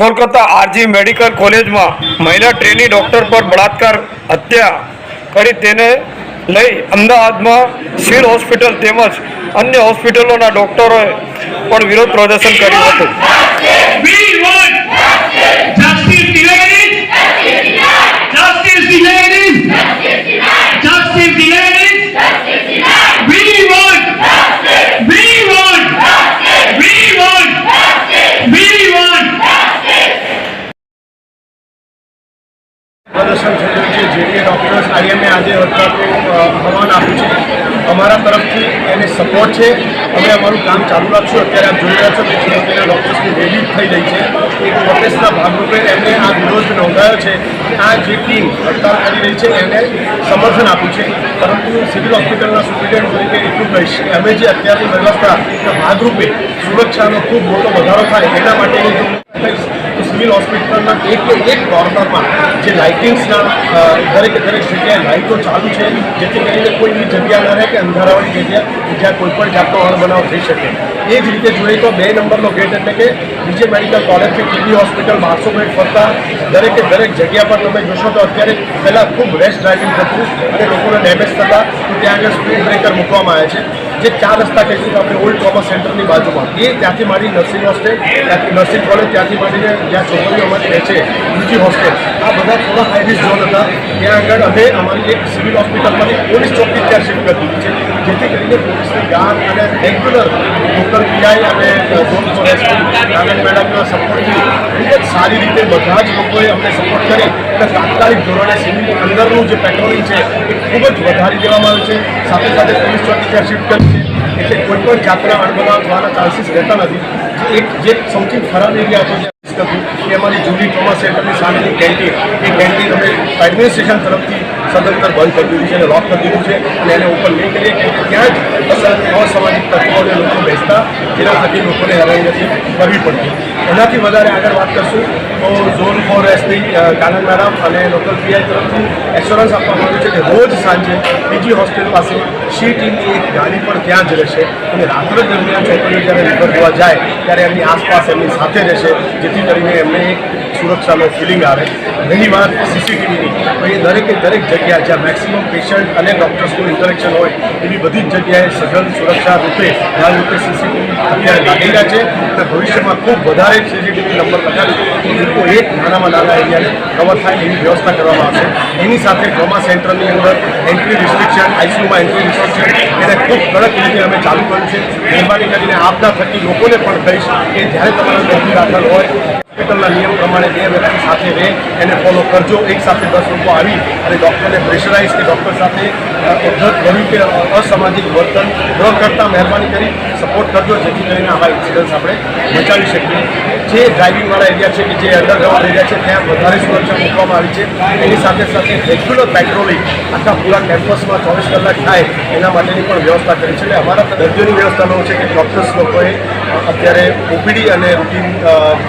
Kolkata R G medical કોલેજમાં મહિલા trainee doctor પર બળાત્કાર, હત્યા કરી તેને લઈ અમદાવાદમાં સિવિલ હોસ્પિટલ તેમજ અન્ય હોસ્પિટલોના ડૉક્ટરોએ પણ વિરોધ પ્રદર્શન કર્યું હતું. થઈ રહ્યું છે જેડીએ ડૉક્ટર્સ આઈએમએ આજે હડતાલનું આહવાન આપ્યું છે, અમારા તરફથી એને સપોર્ટ છે. અમે અમારું કામ ચાલુ રાખશું. અત્યારે આપ જોઈ રહ્યા છો કે જીઓપીના ડૉક્ટર્સની રેલી થઈ રહી છે. એક પ્રોટેસ્ટના ભાગરૂપે એમને આ વિરોધ નોંધાયો છે. આ જે ટીમ હડતાલ કરી રહી છે, એને સમર્થન આપ્યું છે. પરંતુ સિવિલ હોસ્પિટલના સુપ્રિન્ટેન્ડન્ટ તરીકે એટલું કહીશ કે અમે જે અત્યારની વ્યવસ્થા ભાગરૂપે સુરક્ષાનો ખૂબ મોટો વધારો થાય એના માટેની જો સિવિલ હોસ્પિટલના એક એક કોર્નરમાં જે લાઇટિંગ્સના દરેક દરેક જગ્યાએ લાઇટો ચાલુ છે. જેથી કરીને કોઈ એવી જગ્યા ન રહે કે અંધારાવાળી જગ્યા જ્યાં કોઈ પણ જાતનો અણબનાવ થઈ શકે. એ જ રીતે જોઈએ તો બે નંબરનો ગેટ એટલે કે બીજે મેડિકલ કોલેજ કે કેબી હોસ્પિટલ બારસો બેડ ફરતા દરેકે દરેક જગ્યા પર તમે જોશો તો અત્યારે પહેલાં ખૂબ રેશ ડ્રાઇવિંગ થતું અને લોકોને ડેમેજ થતા તો ત્યાં આગળ સ્પીડ બ્રેકર મૂકવામાં આવે છે. જે ચાર રસ્તા કહીશું આપણે ઓલ્ડ ટ્રોમા સેન્ટરની બાજુમાં. એ ત્યાંથી મારી નર્સિંગ હોસ્ટેલ ત્યાંથી નર્સિંગ કોલેજ ત્યાંથી માંડીને જ્યાં છોકરીઓ અમારી રહે છે બીજી હોસ્ટેલ આ બધા થોડા હાઈ રિસ્ક ઝોન હતા. ત્યાં આગળ અમે અમારી એક સિવિલ હોસ્પિટલમાંથી પોલીસ ચોકી ત્યાં શિફ્ટ કરી દીધી છે. જેથી કરીને પોલીસની ગામ અને રેગ્યુલર લોકલ પીઆઈ અને ઝોન ફોર ગ્રામીણ મેડમના સપોર્ટથી ખૂબ જ સારી રીતે બધા જ લોકોએ અમને સપોર્ટ કરી અને તાત્કાલિક ધોરણે સિવિલ અંદરનું જે પેટ્રોલિંગ છે એ ખૂબ જ વધારી દેવામાં આવ્યું છે સાથે સાથે પોલીસ ચોકી ત્યાં શિફ્ટ કરી છે એટલે કોઈ પણ જાતના અણબનાવ થવાના ચાન્સીસ રહેતા નથી એક જે સૌથી ખરાબ એરિયા હતો જે અમારી જૂની ટ્રોમા સેન્ટરની સામેની કેન્ટીન એ કેન્ટીન અમે એડમિનિસ્ટ્રેશન તરફથી સદંતર બંધ કરી દીધું છે અને લોક કરી દીધું છે. અને એને ઓપન નહીં કરીએ કે ત્યાં જ અસામાજિક તત્વોને લોકો બેસતા જેના થકી લોકોને હેરાનગતિ કરવી પડતી. એનાથી વધારે આગળ વાત કરશું તો ઝોન ફોર એસની કાનન મેડમ અને લોકલ પીઆઈ તરફથી એશ્યોરન્સ આપવામાં આવ્યું છે કે રોજ સાંજે બીજી હોસ્પિટલ પાસે સી ટીમની એક ગાડી પણ ત્યાં જ રહેશે અને રાત્રે દરમિયાન છોકરીઓ જ્યારે રિવર જોવા જાય, ત્યારે એમની આસપાસ એમની સાથે રહેશે, જેથી કરીને એમને એક સુરક્ષાનો ફિલિંગ આવે. રહી વાત સીસીટીવીની તો એ દરેકે દરેક જગ્યા જ્યાં મેક્સિમમ પેશન્ટ અને ડૉક્ટર્સનું ઇન્ટરેક્શન હોય, એવી બધી જ જગ્યાએ સઘન સુરક્ષા રૂપે આ રૂપે સીસીટીવી અત્યારે લાગી રહ્યા છે. અને ભવિષ્યમાં ખૂબ વધારે સીસીટીવી નંબર લગાવી લોકો એક નાનામાં નાના એરિયાને કવર થાય એવી વ્યવસ્થા કરવામાં આવશે. એની સાથે ટ્રોમા સેન્ટરની અંદર એન્ટ્રી રિસ્ટ્રિક્શન આઈસીયુમાં એન્ટ્રી રિસ્ટ્રિક્શન એને ખૂબ કડક રીતે અમે ચાલુ કર્યું છે. મહેરબાની કરીને આપના થકી લોકોને પણ કહીશ કે જ્યારે તમારા દર્દી દાખલ હોય હોસ્પિટલના નિયમ પ્રમાણે બે વ્યક્તિ સાથે રહે, એને ફોલો કરજો. એક સાથે દસ લોકો આવી અને ડૉક્ટરને પ્રેશરાઇઝ કે ડૉક્ટર સાથે કર્યું કે અસામાજિક વર્તન ન કરતા મહેરબાની કરી સપોર્ટ કરજો, જેથી કરીને આવા ઇન્સિડન્ટ્સ આપણે બચાવી શકીએ. જે ડ્રાઇવિંગવાળા એરિયા છે કે જે અંડરગ્રાઉન્ડ એરિયા છે, ત્યાં વધારે સુરક્ષા મૂકવામાં આવી છે. એની સાથે સાથે રેગ્યુલર પેટ્રોલિંગ આખા પૂરા કેમ્પસમાં ચોવીસ કલાક થાય, એના માટેની પણ વ્યવસ્થા કરી છે. અમારા દર્દીઓની વ્યવસ્થાનો છે કે ડૉક્ટર્સ લોકોએ અત્યારે ઓપીડી અને રૂટીન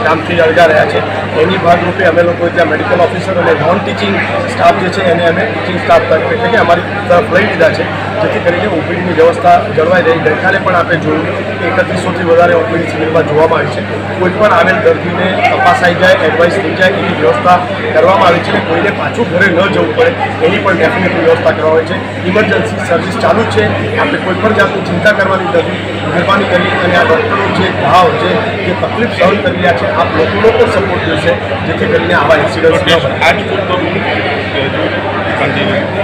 કામથી અળગા રહ્યા છે. એની ભાગરૂપે અમે લોકો ત્યાં મેડિકલ ઓફિસર અને નોન ટીચિંગ સ્ટાફ જે છે એને અમે ટીચિંગ સ્ટાફ તરફ, એટલે કે અમારી તરફ લઈ લીધા છે. જેથી કરીને ઓપીડીની વ્યવસ્થા જળવાઈ રહી. ગઈકાલે પણ આપણે જોયું કે એકત્રીસોથી વધારે ઓપીડી શિબિરમાં જોવામાં આવી છે. કોઈ પણ આવેલ દર્દીને તપાસાઈ જાય એડવાઇસ થઈ જાય, એની વ્યવસ્થા કરવામાં આવી છે કોઈને પાછું ઘરે ન જવું પડે. એની પણ ડેફિનેટલી વ્યવસ્થા કરવામાં આવી છે. ઇમરજન્સી સર્વિસ ચાલુ છે. આપણે કોઈ પણ જાતની ચિંતા કરવાની નથી મહેરબાની કરી અને આ ડૉક્ટરો જે ભાવ છે જે તકલીફ સહન કરી રહ્યા છે આપ લોકોનો પણ સપોર્ટ જોઈશે જેથી કરીને આવા એક્સિડન્ટ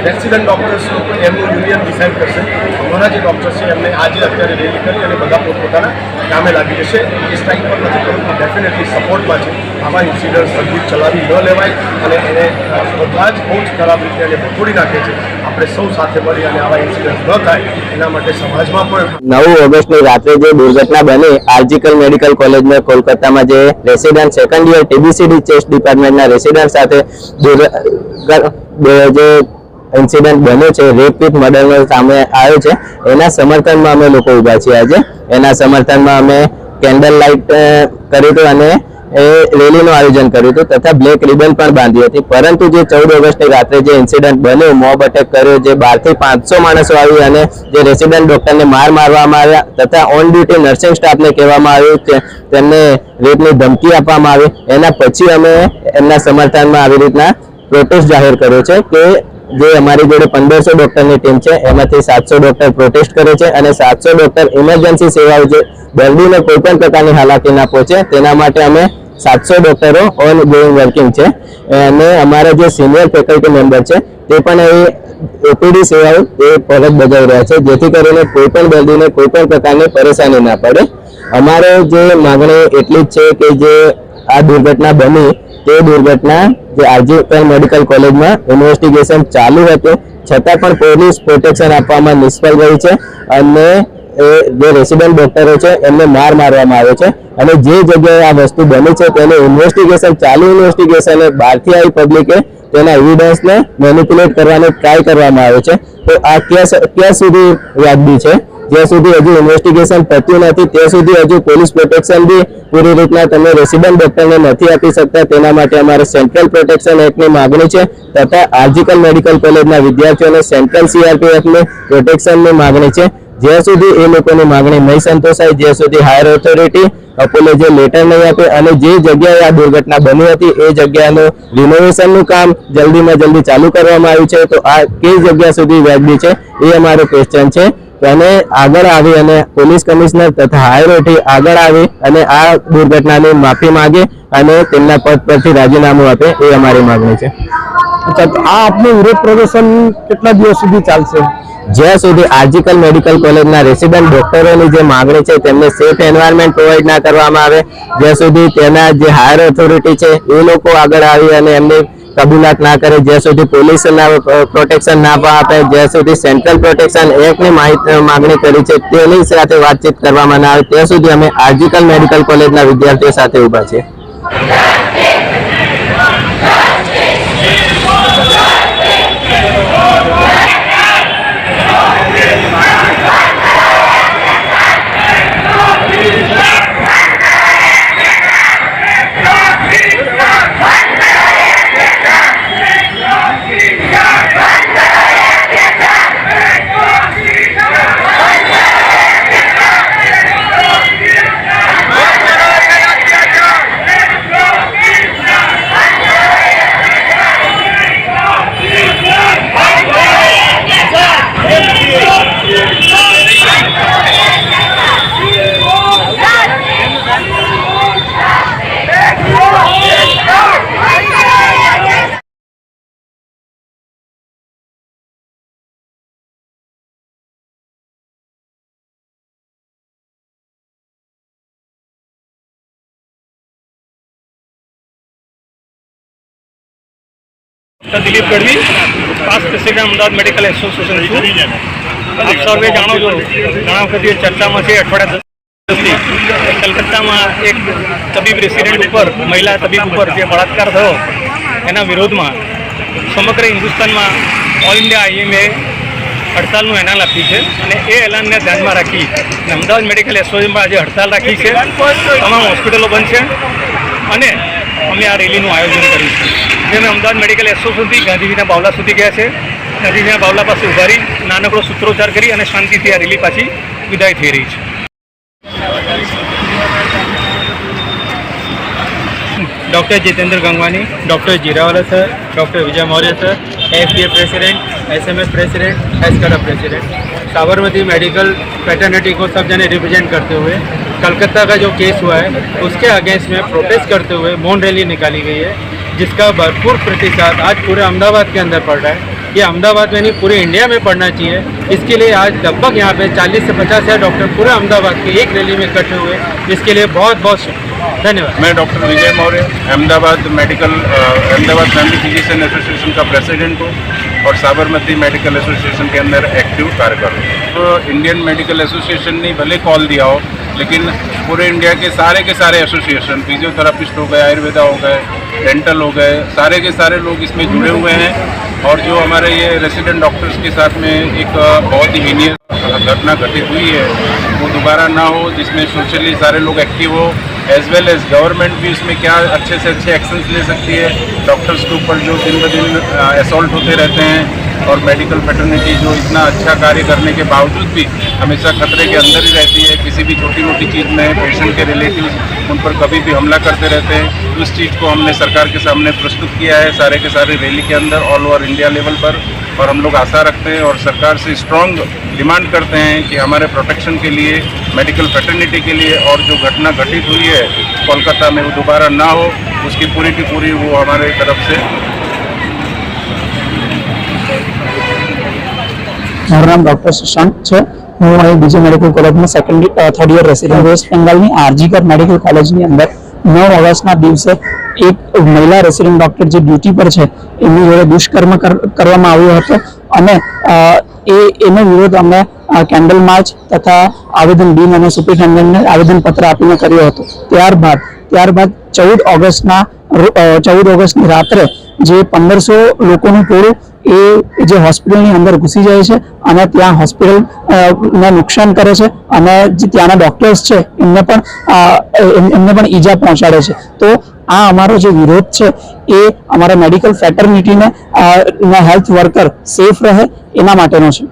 એક્સિડન્ટ ડૉક્ટર્સ લોકો એમનું યુનિયન ડિસાઇડ કરશે. અમારા જે ડૉક્ટર્સ છે એમને આજે અત્યારે રેલી કરી અને બધા પોતપોતાના કામે લાગી જશે. એ સ્ટ્રાઇક પર નથી પરંતુ ડેફિનેટલી સપોર્ટમાં છે. આવા ઇન્સિડન્ટ સર્વિસ ચલાવી ન લેવાય અને એને બધા જ બહુ જ ખરાબ રીતે એને ભોગવી નાખે છે. આપણે સૌ સાથે મળી અને આવા ઇન્સિડન્ટ ન થાય, એના માટે સમાજમાં પણ નવ ઓગસ્ટની રાત્રે જે દુર્ઘટના બની, આરજીકલ મેડિકલ કોલેજમાં કોલકાતામાં જે resident second year TBCD chest ડિપાર્ટમેન્ટના resident સાથે જે ઇન્સિડન્ટ બન્યો છે રેપ વિથ મર્ડરનો સામે આવ્યો છે. એના સમર્થનમાં અમે લોકો ઊભા છીએ આજે. એના સમર્થનમાં અમે કેન્ડલ લાઇટ કર્યું હતું અને એ રેલીનું આયોજન કર્યું હતું તથા બ્લેક રિબન પણ બાંધી હતી. પરંતુ જે ચૌદ ઓગસ્ટની રાત્રે જે ઇન્સિડન્ટ બન્યો મોબ અટેક કર્યો, જે બારથી પાંચસો માણસો આવી અને જે રેસિડન્ટ ડોક્ટરને માર મારવામાં આવ્યા તથા ઓન ડ્યુટી નર્સિંગ સ્ટાફને કહેવામાં આવ્યું કે તેમને રેપની ધમકી આપવામાં આવી. એના પછી અમે એમના સમર્થનમાં આવી રીતના પ્રોટેસ્ટ જાહેર કર્યો છે કે જે અમારી જોડે પંદરસો ડોક્ટરની ટીમ છે, એમાંથી સાતસો ડોક્ટર પ્રોટેસ્ટ કરે છે અને સાતસો ડોક્ટર ઇમરજન્સી સેવાઓ જે દર્દીને કોઈ પણ પ્રકારની હાલાકી ના પહોંચે, તેના માટે અમે સાતસો ડોક્ટરો ઓન ગોઈંગ વર્કિંગ છે. અને અમારા જે સિનિયર ફેકલ્ટી મેમ્બર છે, તે પણ એ ઓપીડી સેવાઓ એ ફરજ બજાવી રહ્યા છે, જેથી કરીને કોઈ પણ દર્દીને કોઈ પણ પ્રકારની પરેશાની ના પડે. અમારે જે માગણી એટલી જ છે કે જે આ દુર્ઘટના બની તે દુર્ઘટના જે આરજીએલ મેડિકલ કોલેજમાં ઇન્વેસ્ટિગેશન ચાલુ હતું. છતાં પણ પોલીસ પ્રોટેક્શન આપવામાં નિષ્ફળ ગઈ છે અને એ જે રેસિડન્ટ ડોક્ટરો છે એમને માર મારવામાં આવે છે. અને જે જગ્યાએ આ વસ્તુ બની છે તેને ઇન્વેસ્ટિગેશન ચાલુ ઇન્વેસ્ટિગેશન બહારથી આવી પબ્લિકે તેના એવિડન્સને મેનિપ્યુલેટ કરવાનો ટ્રાય કરવામાં આવે છે. તો આ ક્યાં ક્યાં સુધી વ્યાજબી છે? જ્યાં સુધી હજુ ઇન્વેસ્ટિગેશન પત્યું નથી, ત્યાં સુધી હજુ પોલીસ પ્રોટેક્શન બી પૂરી રીતના તમે રેસિડન્ટ ડોક્ટરને નથી આપી શકતા. તેના માટે અમારે સેન્ટ્રલ પ્રોટેક્શન એક્ટની માગણી છે તથા આર્જિકલ મેડિકલ કોલેજના વિદ્યાર્થીઓને સેન્ટ્રલ સીઆરપીએફની પ્રોટેક્શનની માગણી છે. જ્યાં સુધી એ લોકોની માગણી નહીં સંતોષાય, જ્યાં સુધી હાયર ઓથોરિટી અપોલે જે લેટર નહીં આપે અને જે જગ્યાએ આ દુર્ઘટના બની હતી, એ જગ્યાનું રિનોવેશનનું કામ જલ્દીમાં જલ્દી ચાલુ કરવામાં આવ્યું છે. તો આ કઈ જગ્યા સુધી વ્યાજબી છે, એ અમારો ક્વેશ્ચન છે. અને આગળ આવી અને પોલીસ કમિશનર તથા હાયરોથી આગળ આવી અને આ દુર્ઘટનાની માફી માંગે અને તેમના પદ પરથી રાજીનામું આપે એ અમારી માંગણી છે. અચ્છા આ આપનું વિરોધ પ્રદર્શન કેટલા દિવસ સુધી ચાલશે? જ્યાં સુધી આર્જિકલ મેડિકલ કોલેજના રેસિડન્ટ ડોક્ટરોની જે માંગણી છે તેમને સેફ એન્વાયરમેન્ટ પ્રોવાઈડ ના કરવામાં આવે જ્યાં સુધી તેના જે હાયર ઓથોરિટી છે એ લોકો આગળ આવી અને એમની કબૂલાત ના કરે, જ્યાં સુધી પોલીસ પ્રોટેક્શન ના આપે, જ્યાં સુધી સેન્ટ્રલ પ્રોટેક્શન એક્ટની માહિતી માગણી કરી છે, તેની સાથે વાતચીત કરવામાં ના આવે, ત્યાં સુધી અમે આર્જિકલ મેડિકલ કોલેજના વિદ્યાર્થીઓ સાથે ઊભા છીએ. દિલીપ ગઢવી પાંચ પ્રેસિડેન્ટ અમદાવાદ મેડિકલ એસોસિએશન છું. આપ સર્વે જાણો છો ઘણા વખતથી એ ચર્ચામાં છે, અઠવાડિયા કલકત્તામાં એક તબીબ રેસિડેન્ટ ઉપર, મહિલા તબીબ ઉપર જે બળાત્કાર થયો, એના વિરોધમાં સમગ્ર હિન્દુસ્તાનમાં ઓલ ઇન્ડિયા આઈએમએ હડતાલનું એલાન આપ્યું છે અને એ એલાનને ધ્યાનમાં રાખી અમદાવાદ મેડિકલ એસોસિએશનમાં આજે હડતાલ રાખી છે. તમામ હોસ્પિટલો બંધ છે. અને અમે આ રેલીનું આયોજન કર્યું છે જે અમે અમદાવાદ મેડિકલ એસોસિએશનથી ગાંધીજીના બાવલા સુધી ગયા છે ગાંધીજીના બાવલા પાસે ઉભા રહી નાનકડો સૂત્રોચ્ચાર કરી અને શાંતિથી આ રેલી પાછી વિદાય થઈ રહી છે doctor Jitendra Gangwani doctor Jirawala sir doctor Vijay Maurya sir F president S M S president एसकरा president Sabarmati medical fraternity को सब जने रिप्रेजेंट करते हुए कलकत्ता का जो केस हुआ है, उसके अगेंस्ट में प्रोटेस्ट करते हुए मौन रैली निकाली गई है, जिसका भरपूर प्रतिसाद आज पूरे अहमदाबाद के अंदर पड़ रहा है। ये अहमदाबाद में नहीं पूरे इंडिया में पड़ना चाहिए। इसके लिए आज लगभग यहाँ पे 40 से पचास हज़ार डॉक्टर पूरे अहमदाबाद के एक रैली में इकट्ठे हुए। इसके लिए बहुत बहुत शुक्रिया। धन्यवाद। मैं doctor Vijay Maurya, Ahmedabad medical Ahmedabad family physician association का प्रेसिडेंट हूँ और साबरमती मेडिकल एसोसिएशन के अंदर एक्टिव कार्यकर हूँ। तो इंडियन मेडिकल एसोसिएशन ने भले कॉल दिया हो लेकिन पूरे इंडिया के सारे के सारे एसोसिएशन, फिजियोथेरापिस्ट हो गए, आयुर्वेदा हो गए, डेंटल हो गए, सारे के सारे लोग इसमें जुड़े हुए हैं और जो हमारे ये रेसिडेंट डॉक्टर्स के साथ में एक बहुत ही हीनियस घटना घटित हुई है, वो दोबारा ना हो, जिसमें सोशली सारे लोग एक्टिव हो एज वेल एज गवर्नमेंट भी इसमें क्या अच्छे से अच्छे एक्शंस ले सकती है डॉक्टर्स के ऊपर जो दिन ब दिन असॉल्ट होते रहते हैं और मेडिकल फैटर्निटी जो इतना अच्छा कार्य करने के बावजूद भी हमेशा खतरे के अंदर ही रहती है। किसी भी छोटी मोटी चीज़ में पेशेंट के रिलेटिव उन पर कभी भी हमला करते रहते हैं। उस चीज़ को हमने सरकार के सामने प्रस्तुत किया है सारे के सारे रैली के अंदर ऑल ओवर इंडिया लेवल पर। और हम लोग आशा रखते हैं और सरकार से स्ट्रॉन्ग डिमांड करते हैं कि हमारे प्रोटेक्शन के लिए मेडिकल फैटर्निटी के लिए और जो घटना घटित हुई है, कोलकाता में वो दोबारा ना हो, उसकी पूरी की पूरी वो हमारे तरफ़ से મારું નામ ડોક્ટર સુશાંત છે. હું અહીં બીજી મેડિકલ કોલેજમાં second third year resident west બેંગાલની RG Kar medical કોલેજની અંદર. નવ ઓગસ્ટના દિવસે એક મહિલા રેસિડેન્ટ ડોક્ટર જે ડ્યુટી પર છે એમની જોડે દુષ્કર્મ કર- કરવામાં આવ્યો હતો અને એ, એનો વિરોધ અમે કેન્ડલ માર્ચ તથા આવેદન ડીન અને સુપ્રિન્ટેન્ડન્ટને આવેદનપત્ર આપીને કર્યો હતો. ત્યારબાદ ત્યારબાદ ચૌદ ઓગસ્ટના ચૌદ ઓગસ્ટની રાત્રે જે પંદરસો લોકોનું ટોળું એ જે હોસ્પિટલની અંદર ઘૂસી જાય છે અને ત્યાં હોસ્પિટલ ને નુકસાન કરે છે અને જે ત્યાંના ડોક્ટર્સ છે એમને પણ એમને પણ ઈજા પહોંચાડે છે. તો આ અમારો જે વિરોધ છે એ અમારા મેડિકલ ફેટર્નિટીને હેલ્થ વર્કર સેફ રહે એના માટેનો છે.